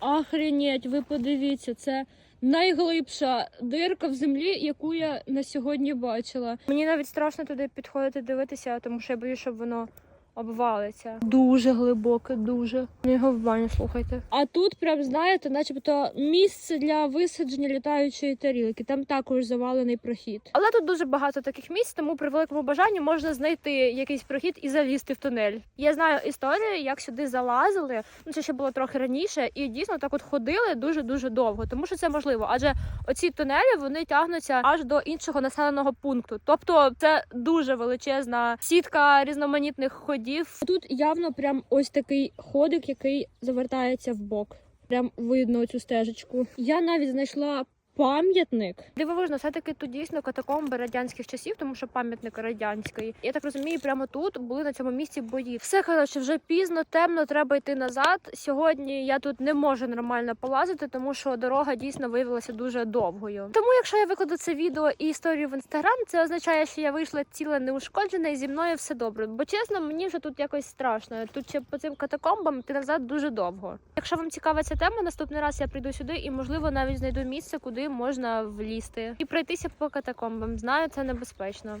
Охренеть, ви подивіться, це найглибша дирка в землі, яку я на сьогодні бачила. Мені навіть страшно туди підходити дивитися, тому що я боюсь, щоб воно обвалиться. Дуже глибоке, дуже. Його в баню слухайте. А тут, прям знаєте, начебто місце для висадження літаючої тарілки. Там також завалений прохід. Але тут дуже багато таких місць, тому при великому бажанні можна знайти якийсь прохід і залізти в тунель. Я знаю історію, як сюди залазили. Ну це ще було трохи раніше, і дійсно так от ходили дуже дуже довго, тому що це можливо. Адже оці тунелі вони тягнуться аж до іншого населеного пункту. Тобто це дуже величезна сітка різноманітних ходів. Тут явно прям ось такий ходик, який завертається в бок. Прям видно цю стежечку. Я навіть знайшла. Пам'ятник дивовижно, все таки тут дійсно катакомби радянських часів, тому що пам'ятник радянський. Я так розумію, прямо тут були на цьому місці бої. Все коротше, вже пізно, темно, треба йти назад. Сьогодні я тут не можу нормально полазити, тому що дорога дійсно виявилася дуже довгою. Тому, якщо я викладу це відео і історію в інстаграм, це означає, що я вийшла ціла неушкоджена і зі мною все добре. Бо чесно, мені вже тут якось страшно. Тут ще по цим катакомбам йти назад дуже довго. Якщо вам цікава ця тема, наступний раз я прийду сюди і можливо навіть знайду місце, куди можна влізти і пройтися по катакомбам. Знаю, це небезпечно.